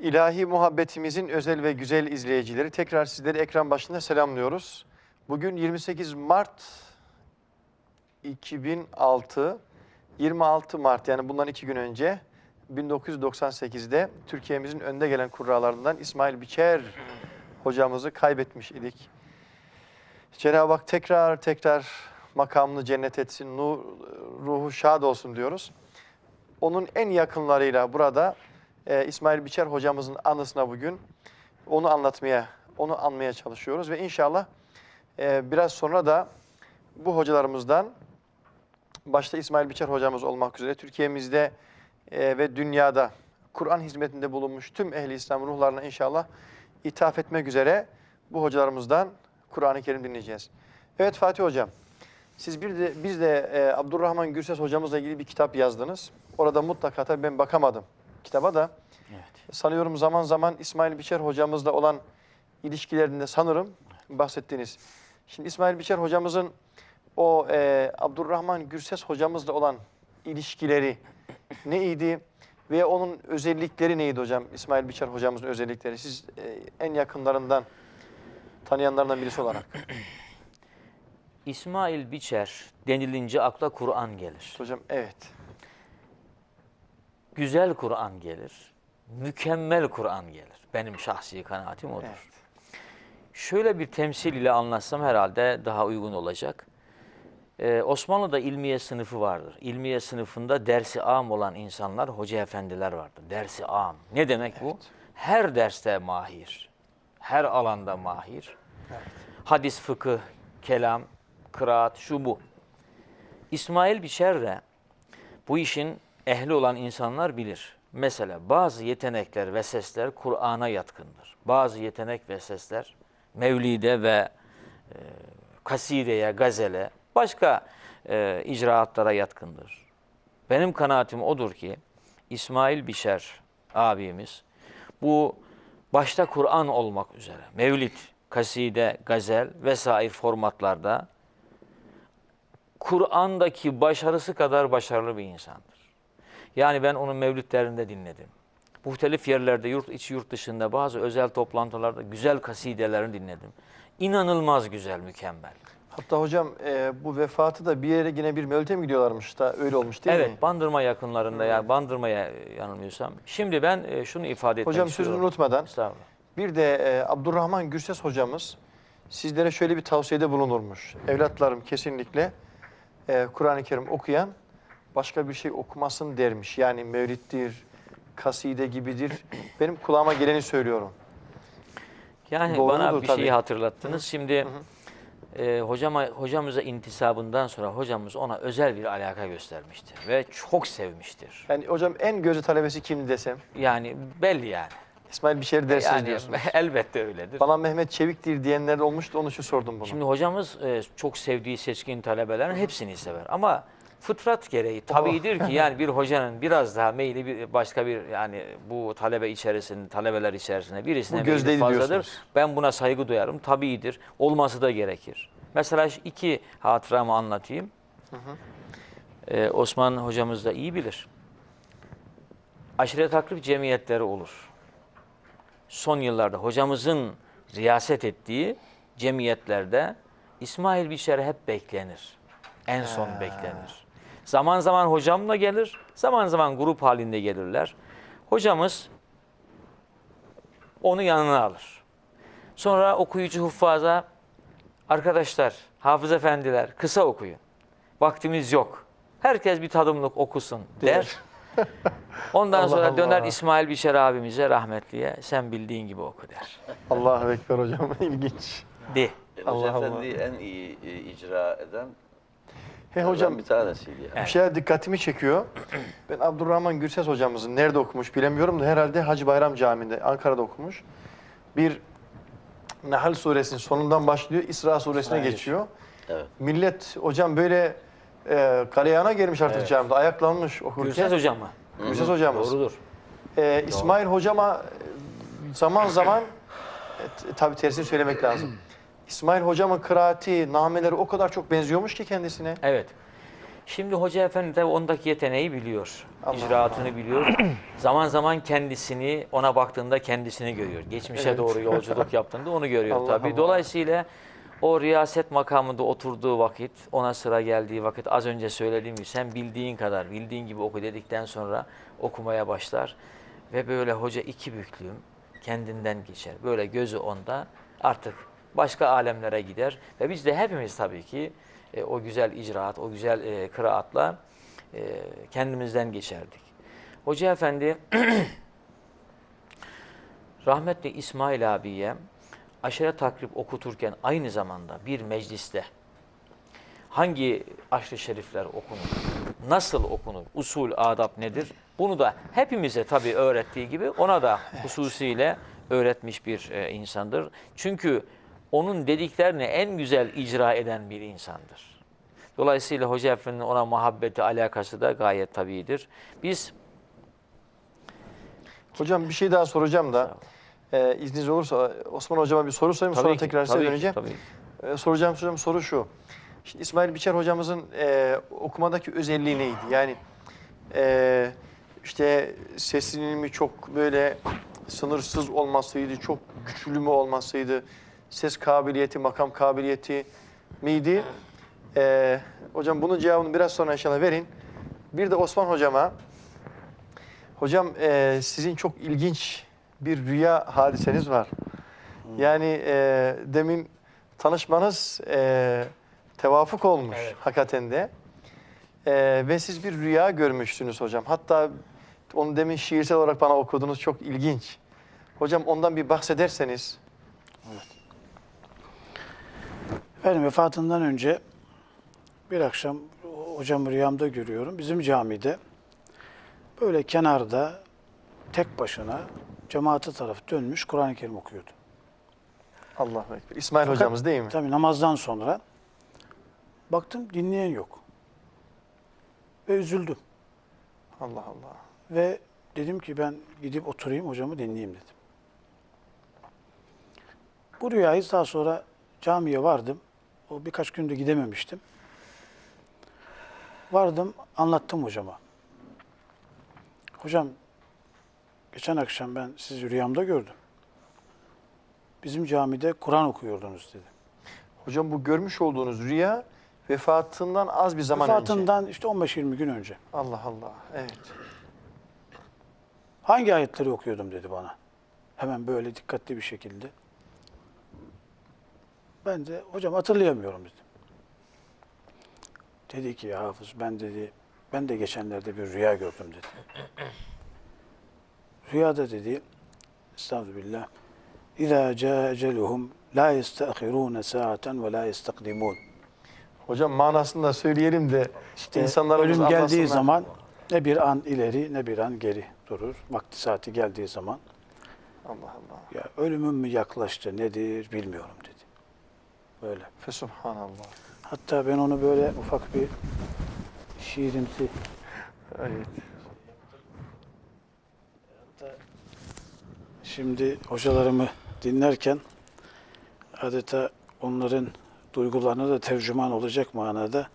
İlahi muhabbetimizin özel ve güzel izleyicileri tekrar sizleri ekran başında selamlıyoruz. Bugün 28 Mart 2006, 26 Mart yani bundan iki gün önce 1998'de Türkiye'mizin önde gelen kurralarından İsmail Biçer hocamızı kaybetmiş idik. Cenab-ı Hak tekrar tekrar makamını cennet etsin, nur, ruhu şad olsun diyoruz. Onun en yakınlarıyla burada e, İsmail Biçer hocamızın anısına bugün onu anlatmaya, onu anmaya çalışıyoruz ve inşallah e, biraz sonra da bu hocalarımızdan başta İsmail Biçer hocamız olmak üzere Türkiye'mizde e, ve dünyada Kur'an hizmetinde bulunmuş tüm ehli İslam ruhlarına inşallah ithaf etmek üzere bu hocalarımızdan Kur'an-ı Kerim dinleyeceğiz. Evet Fatih Hocam, siz bir de biz de e, Abdurrahman Gürses hocamızla ilgili bir kitap yazdınız. Orada mutlaka tabii ben bakamadım kitaba da. Evet. Sanıyorum zaman zaman İsmail Biçer hocamızla olan ilişkilerinde sanırım bahsettiniz. Şimdi İsmail Biçer hocamızın o e, Abdurrahman Gürses hocamızla olan ilişkileri neydi ve onun özellikleri neydi hocam? İsmail Biçer hocamızın özellikleri. Siz e, en yakınlarından tanıyanlardan birisi olarak. İsmail Biçer denilince akla Kur'an gelir. Hocam evet. Güzel Kur'an gelir. Mükemmel Kur'an gelir. Benim şahsi kanaatim odur. Evet. Şöyle bir temsil ile anlatsam herhalde daha uygun olacak. Ee, Osmanlı'da ilmiye sınıfı vardır. İlmiye sınıfında dersi am olan insanlar, hoca efendiler vardır. Dersi am. Ne demek bu? Her derste mahir. Her alanda mahir. Hadis, fıkıh, kelam, kıraat, şu bu. İsmail Biçer de bu işin ehli olan insanlar bilir. Mesela bazı yetenekler ve sesler Kur'an'a yatkındır. Bazı yetenek ve sesler mevlide ve e, kasideye, gazele, başka e, icraatlara yatkındır. Benim kanaatim odur ki İsmail Bişer abimiz bu başta Kur'an olmak üzere mevlid, kaside, gazel vesaire formatlarda Kur'an'daki başarısı kadar başarılı bir insandır. Yani ben onun mevlütlerinde dinledim. Muhtelif yerlerde, yurt içi yurt dışında bazı özel toplantılarda güzel kasidelerini dinledim. İnanılmaz güzel, mükemmel. Hatta hocam e, bu vefatı da bir yere yine bir mevlüte mi gidiyorlarmış da öyle olmuş değil evet, mi? Bandırma yakınlarında yani Bandırma'ya e, yanılmıyorsam. Şimdi ben e, şunu ifade etmek Hocam istiyorum. sözünü unutmadan. Bir de e, Abdurrahman Gürses hocamız sizlere şöyle bir tavsiyede bulunurmuş. Evlatlarım kesinlikle e, Kur'an-ı Kerim okuyan başka bir şey okumasın dermiş. Yani mevlittir, kaside gibidir. Benim kulağıma geleni söylüyorum. Yani Doğrudur bana bir tabii. şeyi hatırlattınız. Şimdi e, hocama hocamıza intisabından sonra hocamız ona özel bir alaka göstermiştir ve çok sevmiştir. Yani hocam en gözü talebesi kimdi desem? Yani belli yani. İsmail Bişeri dersiniz Yani diyorsunuz. elbette öyledir. Bana Mehmet Çevik'tir diyenler olmuştu. Onun için sordum bunu. Şimdi hocamız e, çok sevdiği seçkin talebelerin hepsini sever ama fıtrat gereği tabidir ki yani bir hocanın biraz daha meyli bir başka bir yani bu talebe içerisinde talebeler içerisinde birisine meyli fazladır. diyorsunuz. Ben buna saygı duyarım. Tabiidir. Olması da gerekir. Mesela iki hatıramı anlatayım. Ee, Osman hocamız da iyi bilir. Aşiret takrib cemiyetleri olur. Son yıllarda hocamızın riyaset ettiği cemiyetlerde İsmail Bişer hep beklenir. En son beklenir. Zaman zaman hocamla gelir, zaman zaman grup halinde gelirler. Hocamız onu yanına alır. Sonra okuyucu huffaza arkadaşlar, hafız efendiler kısa okuyun. Vaktimiz yok. Herkes bir tadımlık okusun der. Ondan Allah sonra döner Allah. İsmail Bişer abimize rahmetliye sen bildiğin gibi oku der. Allahu Ekber hocam. İlginç. De. Allah Allah. En iyi e, icra eden He hocam bir tanesiydi yani. Bir şeyler dikkatimi çekiyor. Ben Abdurrahman Gürses hocamızın nerede okumuş bilemiyorum da herhalde Hacı Bayram Camii'nde Ankara'da okumuş. Bir Nahl suresinin sonundan başlıyor, İsra suresine İsrail. geçiyor. Evet. Millet hocam böyle e, galeyana gelmiş artık Evet. camide, ayaklanmış okurken. Gürses hocam mı? Gürses hocamız. Doğrudur. E, İsmail hocama e, zaman zaman e, t- tabii tersini söylemek lazım. İsmail hocamın kıraati, nameleri o kadar çok benziyormuş ki kendisine. Evet. Şimdi Hoca Efendi de ondaki yeteneği biliyor. Allah icraatını biliyor. zaman zaman kendisini, ona baktığında kendisini görüyor. Geçmişe Evet. doğru yolculuk yaptığında onu görüyor Allah tabii. Allah. Dolayısıyla o riyaset makamında oturduğu vakit, ona sıra geldiği vakit az önce söylediğim gibi sen bildiğin kadar, bildiğin gibi oku dedikten sonra okumaya başlar. Ve böyle hoca iki büklüm kendinden geçer. Böyle gözü onda artık başka alemlere gider. Ve biz de hepimiz tabii ki e, o güzel icraat, o güzel e, kıraatla e, kendimizden geçerdik. Hoca Efendi rahmetli İsmail abiye aşire takrib okuturken aynı zamanda bir mecliste hangi aşırı şerifler okunur, nasıl okunur, usul, adab nedir? Bunu da hepimize tabii öğrettiği gibi ona da hususiyle öğretmiş bir e, insandır. Çünkü onun dediklerini en güzel icra eden bir insandır. Dolayısıyla Hoca Efendi'nin ona muhabbeti, alakası da gayet tabiidir. Biz Hocam bir şey daha soracağım da. Ee, izniniz olursa Osman Hocama bir soru sorayım sonra Tabii ki, tekrar size tabii ki, döneceğim. tabii. Ee, soracağım hocam soru şu. Şimdi İsmail Biçer hocamızın e, okumadaki özelliği neydi? Yani e, işte sesinin mi çok böyle sınırsız olmasıydı, çok güçlü mü olmasıydı, ses kabiliyeti, makam kabiliyeti miydi? E, hocam bunun cevabını biraz sonra inşallah verin. Bir de Osman hocama, hocam e, sizin çok ilginç bir rüya hadiseniz var. Yani e, demin tanışmanız e, tevafuk olmuş hakikaten de. E, ve siz bir rüya görmüşsünüz hocam. Hatta onu demin şiirsel olarak bana okudunuz çok ilginç. Hocam ondan bir bahsederseniz. Benim vefatından önce bir akşam hocam rüyamda görüyorum. Bizim camide böyle kenarda tek başına cemaate tarafı dönmüş Kur'an-ı Kerim okuyordu. Allahu Ekber. İsmail Fakat hocamız değil mi? Tabii namazdan sonra baktım dinleyen yok. Ve üzüldüm. Allah Allah. Ve dedim ki ben gidip oturayım hocamı dinleyeyim dedim. Bu rüyayı daha sonra camiye vardım. O birkaç günde gidememiştim. Vardım anlattım hocama. Hocam geçen akşam ben sizi rüyamda gördüm. Bizim camide Kur'an okuyordunuz dedi. Hocam bu görmüş olduğunuz rüya vefatından az bir zaman önce. Vefatından işte 15-20 gün önce. Allah Allah. Evet. Hangi ayetleri okuyordum dedi bana. Hemen böyle dikkatli bir şekilde. Ben de hocam hatırlayamıyorum dedim. Dedi ki ya Hafız ben dedi ben de geçenlerde bir rüya gördüm dedi. Rüyada dedi Estağfirullah câ eceluhum la yestâhirûne sâaten ve la yestakdimûn. Hocam manasını da söyleyelim de İşte insanlarımız ölüm geldiği zaman ne bir an ileri ne bir an geri durur. Vakti saati geldiği zaman Allah Allah. Ya ölümüm mü yaklaştı nedir bilmiyorum dedi. Böyle. Fesubhanallah. Hatta ben onu böyle ufak bir şiirimsi Evet. şimdi hocalarımı dinlerken adeta onların duygularına da tercüman olacak manada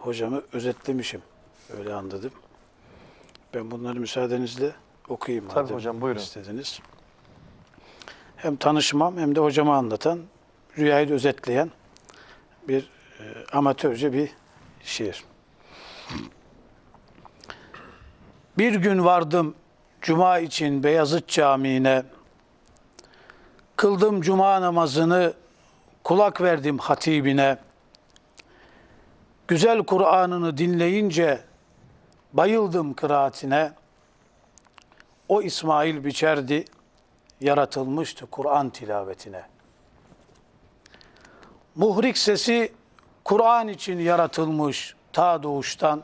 hocamı özetlemişim. Öyle anladım. Ben bunları müsaadenizle okuyayım. Tabii hocam, buyurun. istediniz. Hem tanışmam hem de hocama anlatan, rüyayı özetleyen bir e, amatörce bir şiir. Bir gün vardım cuma için Beyazıt Camii'ne. Kıldım cuma namazını, kulak verdim hatibine. Güzel Kur'an'ını dinleyince bayıldım kıraatine. O İsmail biçerdi, yaratılmıştı Kur'an tilavetine. Muhrik sesi Kur'an için yaratılmış ta doğuştan.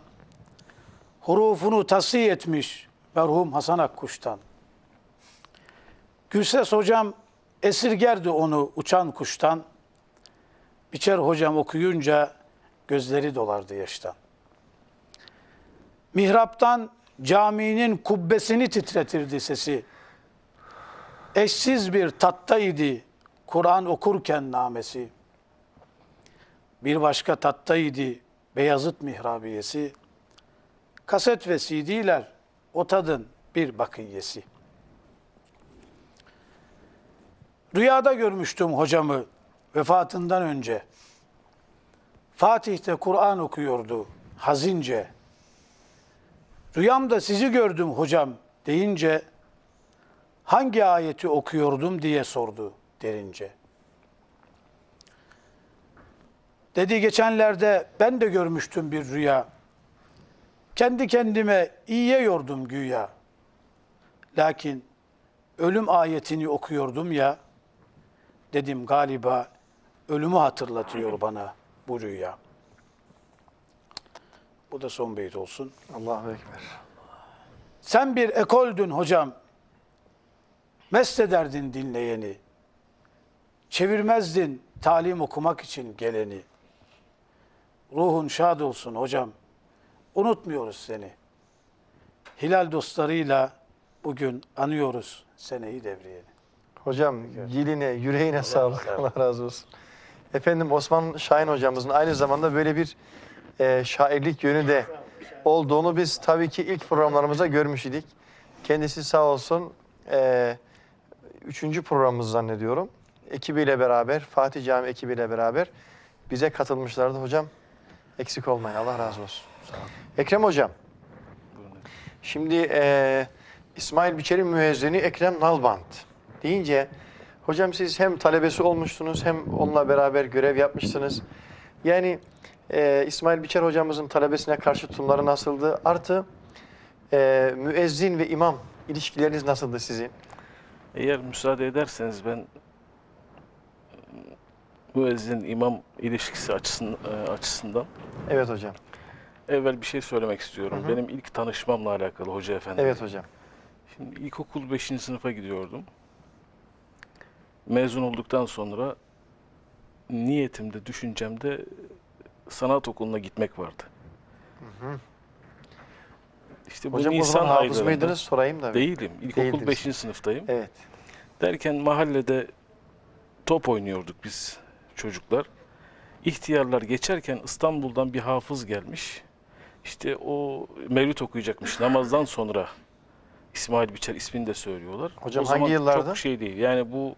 Hurufunu tasih etmiş merhum Hasan Akkuş'tan. Gülses hocam esirgerdi onu uçan kuştan. Biçer hocam okuyunca gözleri dolardı yaştan. Mihraptan caminin kubbesini titretirdi sesi. Eşsiz bir tattaydı Kur'an okurken namesi. Bir başka tattaydı Beyazıt Mihrabiyesi, kaset ve CD'ler o tadın bir bakiyesi. Rüyada görmüştüm hocamı vefatından önce. Fatih'te Kur'an okuyordu hazince. Rüyamda sizi gördüm hocam deyince hangi ayeti okuyordum diye sordu derince. Dedi geçenlerde ben de görmüştüm bir rüya. Kendi kendime iyiye yordum güya. Lakin ölüm ayetini okuyordum ya. Dedim galiba ölümü hatırlatıyor bana bu rüya. Bu da son beyt olsun. Allahu Ekber. Sen bir ekoldün hocam. Mest ederdin dinleyeni. Çevirmezdin talim okumak için geleni. Ruhun şad olsun hocam. Unutmuyoruz seni. Hilal dostlarıyla bugün anıyoruz seneyi devriyeni. Hocam diline, yüreğine sağlık. Allah razı olsun. Efendim Osman Şahin hocamızın aynı zamanda böyle bir e, şairlik yönü de olduğunu biz tabii ki ilk programlarımızda görmüş idik. Kendisi sağ olsun e, üçüncü programımız zannediyorum. Ekibiyle beraber, Fatih Cami ekibiyle beraber bize katılmışlardı hocam. Eksik olmayın. Allah razı olsun. Ekrem hocam. Şimdi e, İsmail Biçer'in müezzini Ekrem Nalbant deyince hocam siz hem talebesi olmuşsunuz hem onunla beraber görev yapmışsınız. Yani e, İsmail Biçer hocamızın talebesine karşı tutumları nasıldı? Artı e, müezzin ve imam ilişkileriniz nasıldı sizin? Eğer müsaade ederseniz ben müezzin imam ilişkisi açısından, açısından Evet hocam. evvel bir şey söylemek istiyorum. Hı hı. Benim ilk tanışmamla alakalı hoca efendi. Evet hocam. Şimdi ilkokul 5. sınıfa gidiyordum. Mezun olduktan sonra niyetimde, düşüncemde sanat okuluna gitmek vardı. hı. İşte bu Hocam o Nisan zaman hafız mıydınız sorayım da. değilim. İlkokul Değildiniz. 5. sınıftayım. Evet. Derken mahallede top oynuyorduk biz çocuklar. İhtiyarlar geçerken İstanbul'dan bir hafız gelmiş. İşte o mevlüt okuyacakmış namazdan sonra. İsmail Biçer ismini de söylüyorlar. Hocam o hangi zaman yıllarda? Çok şey değil. Yani bu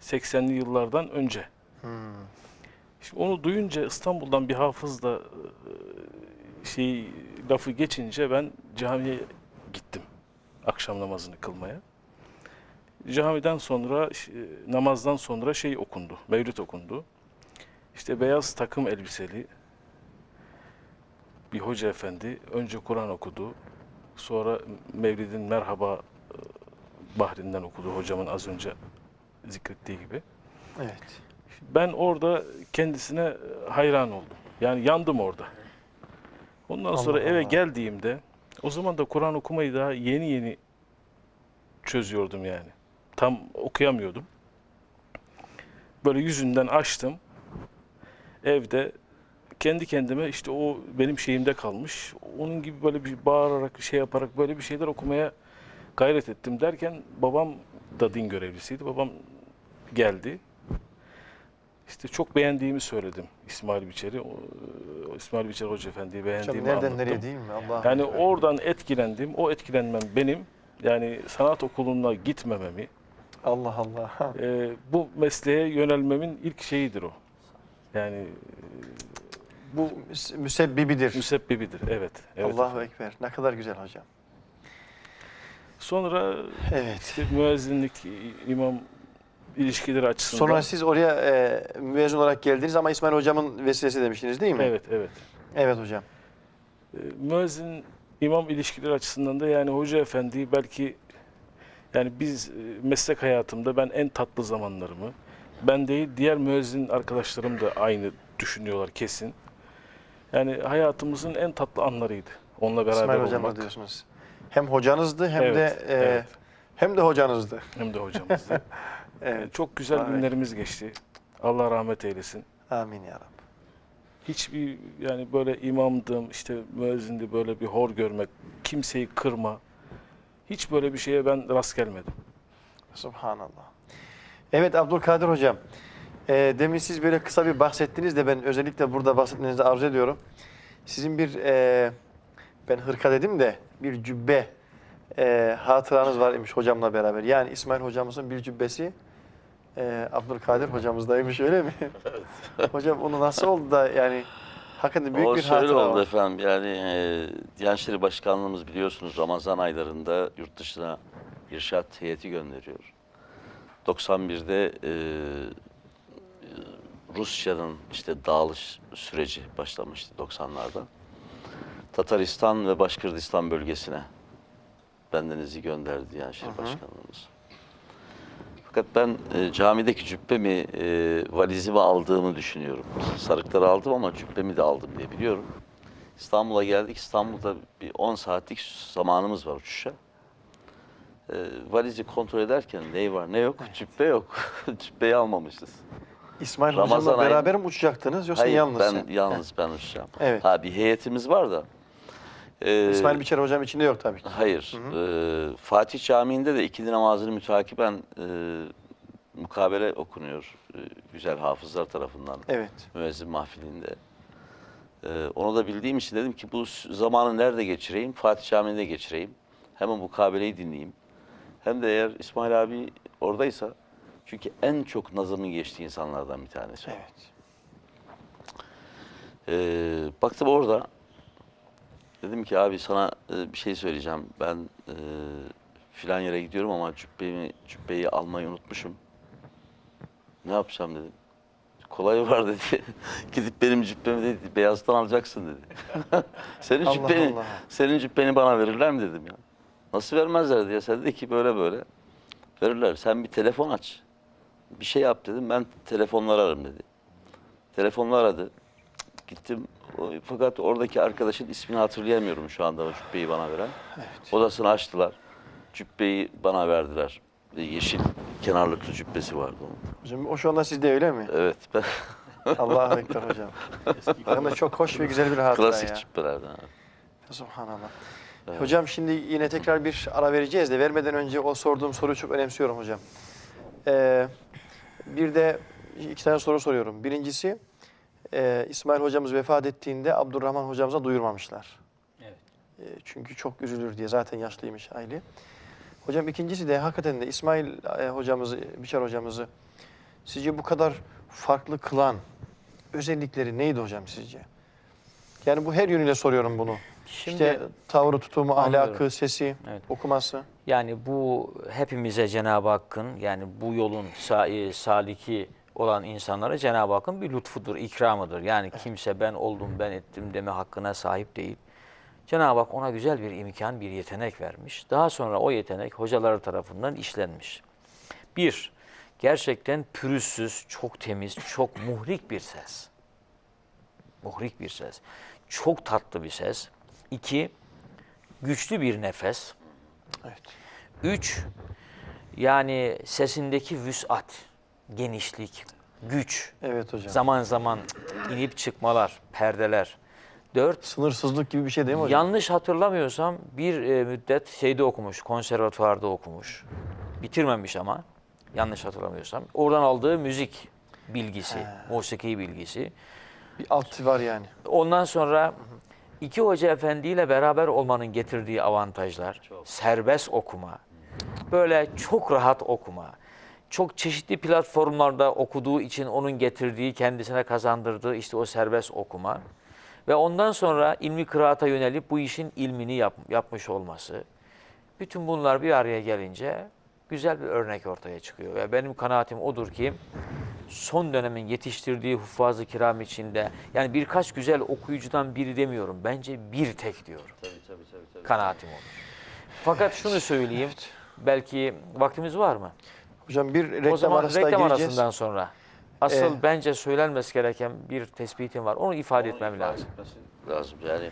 80'li yıllardan önce. Hmm. Şimdi onu duyunca İstanbul'dan bir hafız da e, şey lafı geçince ben camiye gittim akşam namazını kılmaya. Camiden sonra e, namazdan sonra şey okundu. Mevlüt okundu. İşte beyaz takım elbiseli bir hoca efendi önce Kur'an okudu. Sonra Mevlid'in merhaba e, bahrinden okudu hocamın az önce zikrettiği gibi. Evet. Ben orada kendisine hayran oldum. Yani yandım orada. Ondan Allah sonra eve Allah. geldiğimde o zaman da Kur'an okumayı daha yeni yeni çözüyordum yani. Tam okuyamıyordum. Böyle yüzünden açtım. Evde kendi kendime işte o benim şeyimde kalmış. Onun gibi böyle bir bağırarak şey yaparak böyle bir şeyler okumaya gayret ettim derken babam da din görevlisiydi. Babam geldi. İşte çok beğendiğimi söyledim İsmail Biçer'i. E, İsmail Biçer Hoca Efendi'yi Hocam beğendiğimi nereden anlattım. nereye değil mi? Allah. Yani oradan etkilendim. O etkilenmem benim. Yani sanat okuluna gitmememi, Allah Allah. e, bu mesleğe yönelmemin ilk şeyidir o. Yani bu Müs- Müsebbibidir. müsebbibidir. Evet. evet Allahu. Ekber. Ne kadar güzel hocam. Sonra Evet. işte müezzinlik, imam ilişkileri açısından. Sonra siz oraya e, müezzin olarak geldiniz ama İsmail hocamın vesilesi demiştiniz değil mi? Evet, evet. Evet hocam. E, müezzin imam ilişkileri açısından da yani hoca efendi belki yani biz e, meslek hayatımda ben en tatlı zamanlarımı ben değil diğer müezzin arkadaşlarım da aynı düşünüyorlar kesin. Yani hayatımızın en tatlı anlarıydı. Onunla beraber İsmail hocam olmak. diyorsunuz. Hem hocanızdı hem Evet, de e, evet. hem de hocanızdı. Hem de hocamızdı. Evet. Çok güzel Vay. günlerimiz geçti. Allah rahmet eylesin. Amin ya Rabbi. Hiçbir yani böyle imamdım, işte müezzindi böyle bir hor görmek, kimseyi kırma. Hiç böyle bir şeye ben rast gelmedim. Subhanallah. Evet Abdülkadir hocam. E, demin siz böyle kısa bir bahsettiniz de ben özellikle burada bahsetmenizi arzu ediyorum. Sizin bir e, ben hırka dedim de bir cübbe e, hatıranız var imiş hocamla beraber. Yani İsmail hocamızın bir cübbesi e, Abdülkadir hocamızdaymış öyle mi? Hocam onu nasıl oldu da yani hakikaten büyük o bir hatıra oldu var. efendim yani e, Diyanet İşleri Başkanlığımız biliyorsunuz Ramazan aylarında yurt dışına irşat heyeti gönderiyor. 91'de e, e, Rusya'nın işte dağılış süreci başlamıştı 90'larda. Tataristan ve Başkırdistan bölgesine bendenizi gönderdi Diyanet İşleri Başkanlığımız. Fakat ben e, camideki cübbemi, e, valizimi aldığımı düşünüyorum. Sarıkları aldım ama cübbemi de aldım diye biliyorum. İstanbul'a geldik. İstanbul'da bir 10 saatlik zamanımız var uçuşa. E, valizi kontrol ederken ne var ne yok, cübbe yok. Cübbeyi almamışız. İsmail Ramazan hocamla ayı- beraber mi uçacaktınız yoksa Hayır, yalnız ben sen? yalnız ben uçacağım. Evet. Ha bir heyetimiz var da. e, İsmail Biçer hocam içinde yok tabii ki. Hayır. Ee, Fatih Camii'nde de ikindi namazını mütakiben e, mukabele okunuyor. e, güzel hafızlar tarafından. Evet. Müezzin mahfilinde. Ee, onu da bildiğim için dedim ki bu s- zamanı nerede geçireyim? Fatih Camii'nde geçireyim. Hem o mukabeleyi dinleyeyim. Hem de eğer İsmail abi oradaysa çünkü en çok nazımın geçtiği insanlardan bir tanesi. Evet. Ee, baktım orada. Dedim ki abi sana e, bir şey söyleyeceğim. Ben e, filan yere gidiyorum ama cübbemi, cübbeyi almayı unutmuşum. Ne yapacağım dedim. Kolay var dedi. Gidip benim cübbemi dedi beyazdan alacaksın dedi. senin Allah cübbeni, Allah. senin cübbeni bana verirler mi dedim ya. Nasıl vermezler diye. Sen dedi ki böyle böyle. Verirler. Sen bir telefon aç. Bir şey yap dedim. Ben telefonları ararım dedi. Telefonla aradı. Gittim fakat oradaki arkadaşın ismini hatırlayamıyorum şu anda o cübbeyi bana veren. Odasını açtılar. Cübbeyi bana verdiler. Yeşil kenarlıklı cübbesi vardı onun. Hocam o şu anda sizde öyle mi? Evet. Ben Allahu Ekber hocam. Bakın çok hoş ve güzel bir hatıra klasik ya. cübbelerden. Evet. Hocam şimdi yine tekrar bir ara vereceğiz de vermeden önce o sorduğum soruyu çok önemsiyorum hocam. Ee, bir de iki tane soru soruyorum. Birincisi e, İsmail hocamız vefat ettiğinde Abdurrahman hocamıza duyurmamışlar. Evet. E, çünkü çok üzülür diye zaten yaşlıymış aile. Hocam ikincisi de hakikaten de İsmail e, hocamızı, Biçer hocamızı sizce bu kadar farklı kılan özellikleri neydi hocam sizce? Yani bu her yönüyle soruyorum bunu. Şimdi işte tavrı, tutumu, Anlıyorum. ahlakı, sesi, Evet. okuması. Yani bu hepimize Cenab-ı Hakk'ın yani bu yolun e, saliki olan insanlara Cenab-ı Hakk'ın bir lütfudur, ikramıdır. Yani kimse ben oldum, ben ettim deme hakkına sahip değil. Cenab-ı Hak ona güzel bir imkan, bir yetenek vermiş. Daha sonra o yetenek hocaları tarafından işlenmiş. Bir, gerçekten pürüzsüz, çok temiz, çok muhrik bir ses. Muhrik bir ses. Çok tatlı bir ses. İki, güçlü bir nefes. Evet. Üç, yani sesindeki vüsat, genişlik, güç, Evet hocam. zaman zaman inip çıkmalar, perdeler. Dört, Sınırsızlık gibi bir şey değil mi hocam? yanlış hatırlamıyorsam bir e, müddet şeyde okumuş, konservatuvarda okumuş. Bitirmemiş ama, yanlış hatırlamıyorsam. Oradan aldığı müzik bilgisi, musiki bilgisi. Bir alt var yani. Ondan sonra iki hoca efendiyle beraber olmanın getirdiği avantajlar, serbest okuma, böyle çok rahat okuma, çok çeşitli platformlarda okuduğu için onun getirdiği, kendisine kazandırdığı işte o serbest okuma ve ondan sonra ilmi kıraata yönelip bu işin ilmini yap- yapmış olması. Bütün bunlar bir araya gelince güzel bir örnek ortaya çıkıyor. Ve benim kanaatim odur ki son dönemin yetiştirdiği huffaz-ı kiram içinde yani birkaç güzel okuyucudan biri demiyorum. Bence bir tek diyorum. Tabii tabii tabii. tabii. Kanaatim olur. Fakat şunu söyleyeyim. Belki vaktimiz var mı? Hocam bir reklam o zaman arasına reklam gireceğiz. arasından sonra. Asıl Ee, bence söylenmesi gereken bir tespitim var. Onu ifade Onu etmem ifade lazım. lazım yani.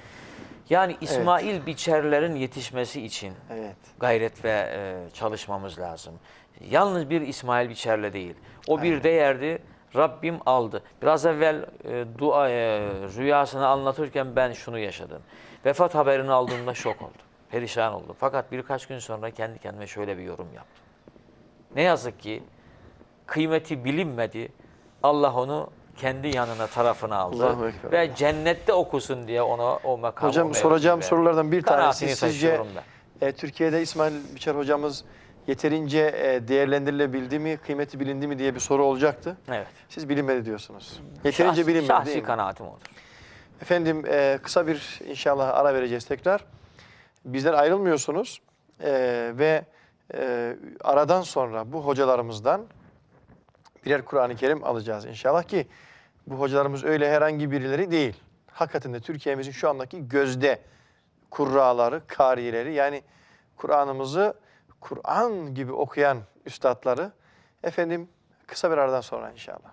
Yani İsmail Biçerlerin yetişmesi için Evet. gayret ve e, çalışmamız lazım. Yalnız bir İsmail Biçerle değil. O bir değerdi. Rabbim aldı. Biraz evvel e, dua e, rüyasını anlatırken ben şunu yaşadım. Vefat haberini aldığımda şok oldum. Perişan oldum. Fakat birkaç gün sonra kendi kendime şöyle bir yorum yaptım. Ne yazık ki kıymeti bilinmedi. Allah onu kendi yanına tarafına aldı. Ve cennette okusun diye ona o makamı Hocam soracağım verdi. sorulardan bir tanesi sizce e, Türkiye'de İsmail Biçer hocamız yeterince e, değerlendirilebildi mi, kıymeti bilindi mi diye bir soru olacaktı. Evet. Siz bilinmedi diyorsunuz. Yeterince Şahsi- bilinmedi Şahsi kanaatim odur. Efendim e, kısa bir inşallah ara vereceğiz tekrar. Bizden ayrılmıyorsunuz E, ve e, aradan sonra bu hocalarımızdan birer Kur'an-ı Kerim alacağız inşallah ki bu hocalarımız öyle herhangi birileri değil. Hakikaten de Türkiye'mizin şu andaki gözde kurraları, karileri yani Kur'an'ımızı Kur'an gibi okuyan üstadları efendim kısa bir aradan sonra inşallah.